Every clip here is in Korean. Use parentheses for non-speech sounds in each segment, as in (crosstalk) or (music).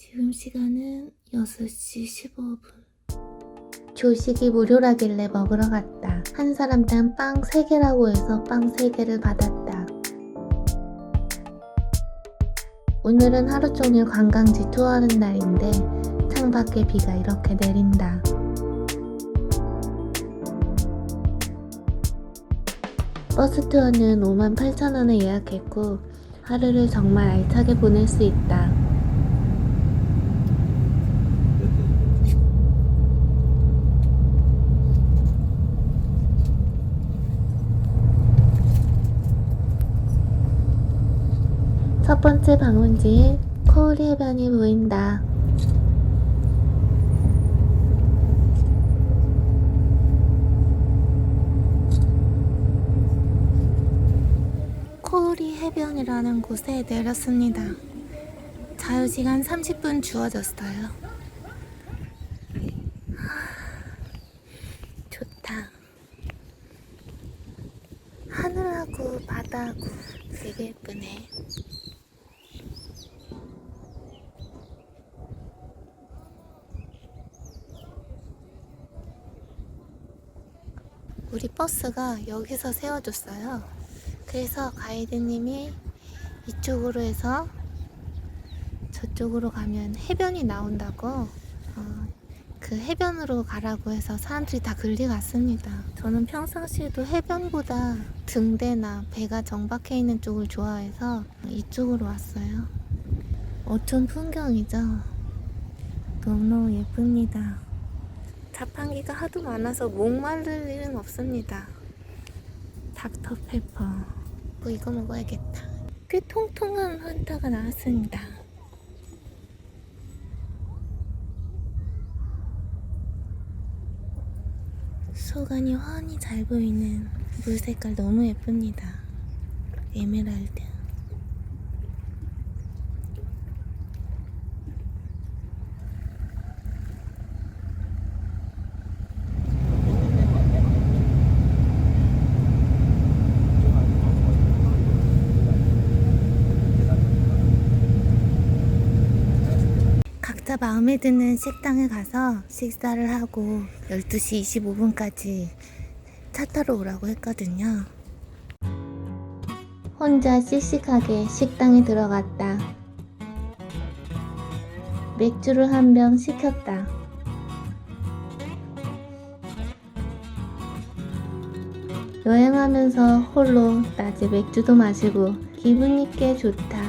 지금 시간은 6시 15분. 조식이 무료라길래 먹으러 갔다. 한 사람당 빵 3개라고 해서 빵 3개를 받았다. 오늘은 하루 종일 관광지 투어하는 날인데 창밖에 비가 이렇게 내린다. 버스 투어는 58,000원에 예약했고 하루를 정말 알차게 보낼 수 있다. 번째 방문지인 코우리 해변이 보인다. 코우리 해변이라는 곳에 내렸습니다. 자유시간 30분 주어졌어요. 하, 좋다. 하늘하고 바다하고 되게 예쁘네. 우리 버스가 여기서 세워줬어요. 그래서 가이드님이 이쪽으로 해서 저쪽으로 가면 해변이 나온다고 어, 그 해변으로 가라고 해서 사람들이 다 글리 갔습니다. 저는 평상시에도 해변보다 등대나 배가 정박해 있는 쪽을 좋아해서 이쪽으로 왔어요. 어촌 풍경이죠. 너무너무 예쁩니다. 자판기가 하도 많아서 목마를 일은 없습니다. 닥터페퍼. 뭐 이거 먹어야겠다. 꽤 통통한 환타가 나왔습니다. 소간이 훤히 잘 보이는 물 색깔 너무 예쁩니다. 에메랄드. 각자 마음에 드는 식당에 가서 식사를 하고 12시 25분까지 차 타러 오라고 했거든요. 혼자 씩씩하게 식당에 들어갔다. 맥주를 한 병 시켰다. 여행하면서 홀로 낮에 맥주도 마시고 기분이 꽤 좋다.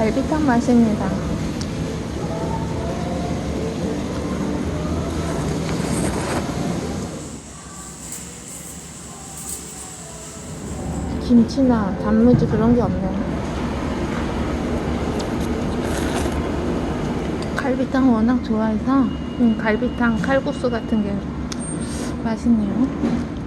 갈비탕 맛입니다. 김치나 단무지 그런 게 없네. 갈비탕 워낙 좋아해서 음, 갈비탕 칼국수 같은 게 맛있네요.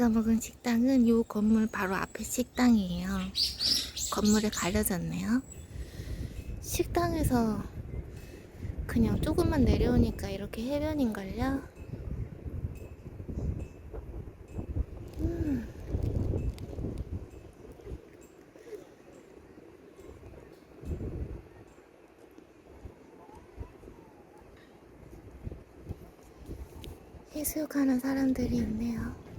제가 먹은 식당은 이 건물 바로 앞에 식당이에요. 건물에 가려졌네요. 식당에서 그냥 조금만 내려오니까 이렇게 해변인걸요? 음. 해수욕 하는 사람들이 있네요.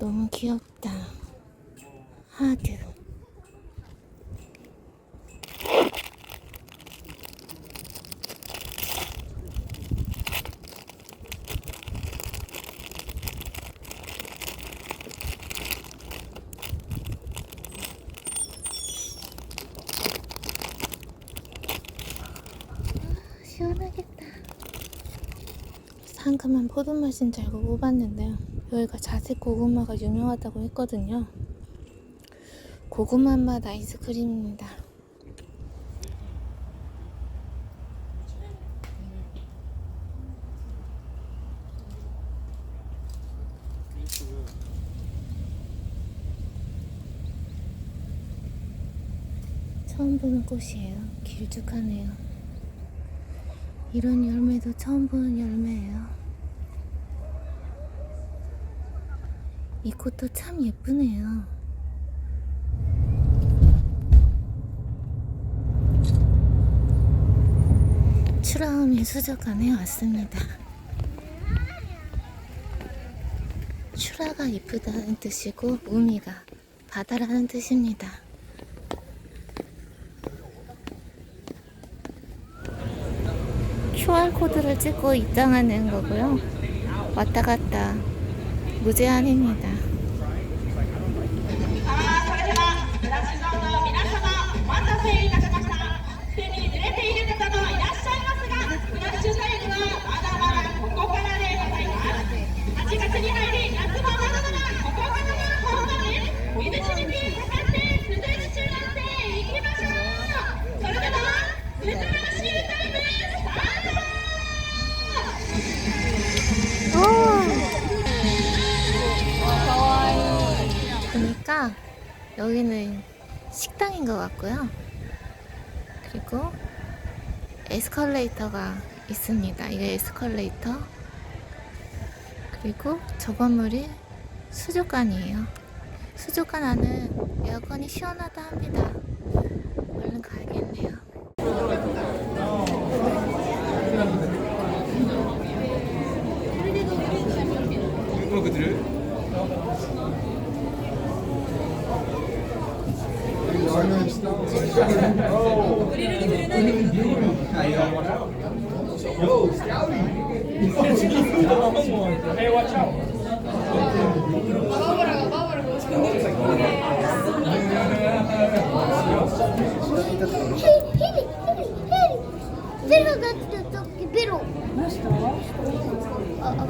너무 귀엽다. 하드. 시원하겠다. 상큼한 포도맛인 줄 알고 뭐 뽑았는데요. 여기가 자색 고구마가 유명하다고 했거든요. 고구마 맛 아이스크림입니다. 처음 보는 꽃이에요. 길쭉하네요. 이런 열매도 처음 보는 열매예요. 이 꽃도 참 예쁘네요. 추라움이 수족관에 왔습니다. 추라가 이쁘다는 뜻이고 우미가 바다라는 뜻입니다. QR코드를 찍고 입장하는 거고요. 왔다 갔다 무제한입니다. 보니까 여기는 식당인 것 같고요. 그리고 에스컬레이터가 있습니다. 이게 에스컬레이터. 그리고 저 건물이 수족관이에요. 수족관 안은 에어컨이 시원하다 합니다. 얼른 가야겠 Ah,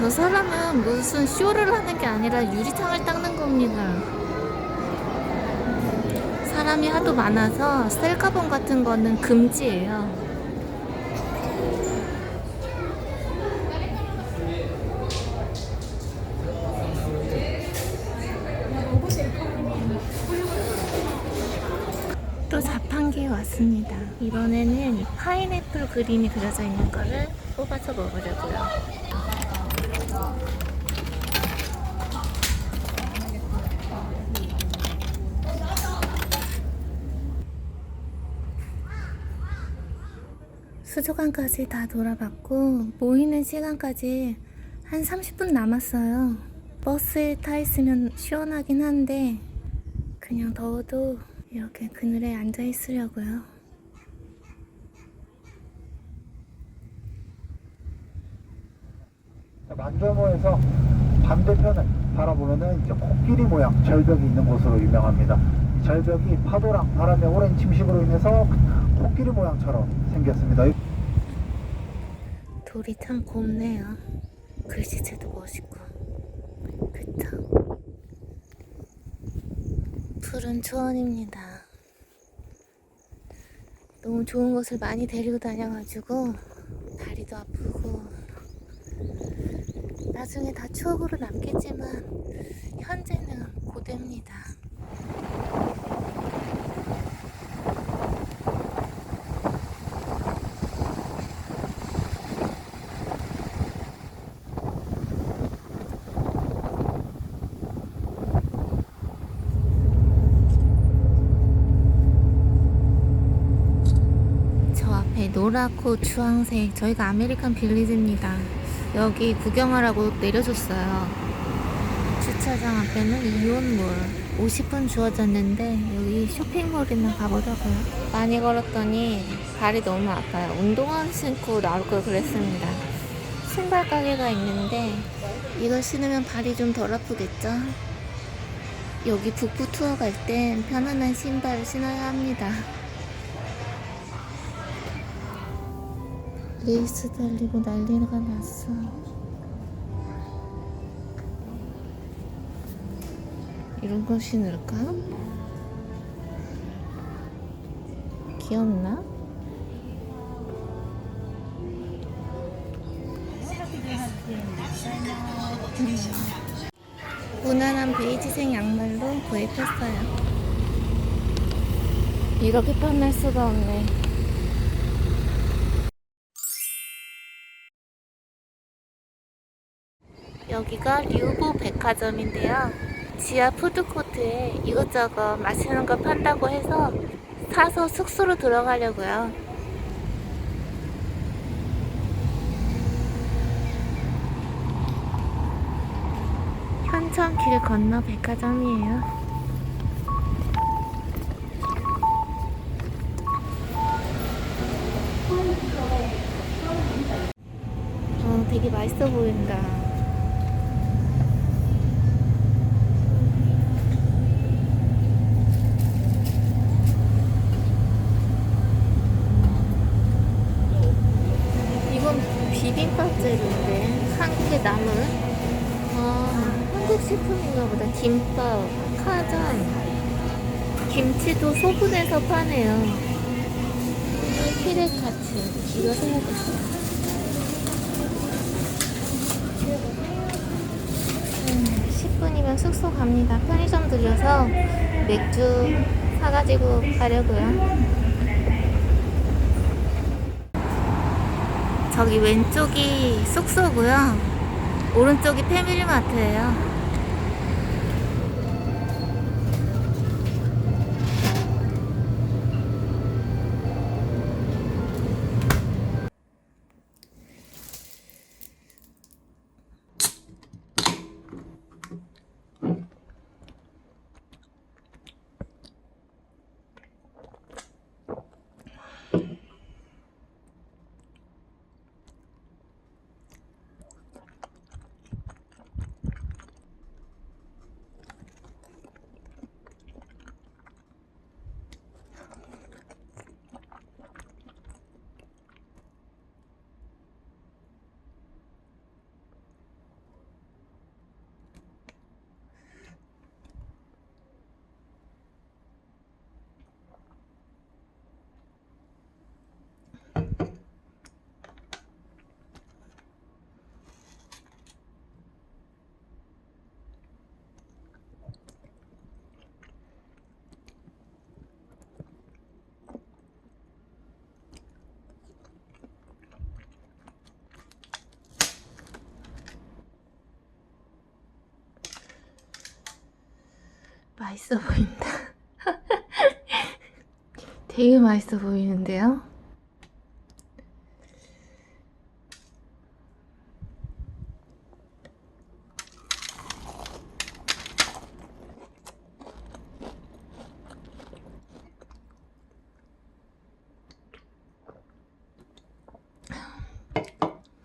저 사람은 무슨 쇼를 하는 게 아니라 유리창을 닦는 겁니다. 사람이 하도 많아서 셀카봉 같은 거는 금지예요. 또 자판기에 왔습니다. 이번에는 파인애플 그림이 그려져 있는 거를 뽑아서 먹으려고요. 수족관까지 다 돌아봤고 모이는 시간까지 한 30분 남았어요. 버스에 타 있으면 시원하긴 한데 그냥 더워도 이렇게 그늘에 앉아 있으려고요. 만점호에서 반대편을 바라보면은 이제 코끼리 모양 절벽이 있는 곳으로 유명합니다. 이 절벽이 파도랑 바람의 오랜 침식으로 인해서 코끼리 모양처럼 생겼습니다. 돌이 참 곱네요. 글씨체도 멋있고. 그쵸? 푸른 초원입니다. 너무 좋은 곳을 많이 데리고 다녀가지고 다리도 아프고 나중에 다 추억으로 남겠지만 현재는 고됩니다. 저 앞에 노랗고 주황색 저희가 아메리칸 빌리지입니다. 여기 구경하라고 내려줬어요. 주차장 앞에는 이온몰. 50분 주어졌는데 여기 쇼핑몰이나 가보자고요. 많이 걸었더니 발이 너무 아파요. 운동화 신고 나올 걸 그랬습니다. 신발 가게가 있는데 이걸 신으면 발이 좀 덜 아프겠죠? 여기 북부 투어 갈 땐 편안한 신발을 신어야 합니다. 레이스 달리고 난리가 났어. 이런 거 신을까? 귀엽나? 무난한 베이지색 양말로 구입했어요. 이렇게 편할 수가 없네. 여기가 류보 백화점인데요. 지하 푸드코트에 이것저것 맛있는 거 판다고 해서 사서 숙소로 들어가려고요. 현천길 건너 백화점이에요. 어, 되게 맛있어 보인다. 아, 한국 식품인가 보다. 김밥, 카전, 김치도 소분해서 파네요. 피레카츠 이거. 음, 10분이면 숙소 갑니다. 편의점 들려서 맥주 사가지고 가려고요. 저기 왼쪽이 숙소고요. 오른쪽이 패밀리마트예요. 맛있어 보인다. (laughs) 되게 맛있어 보이는데요?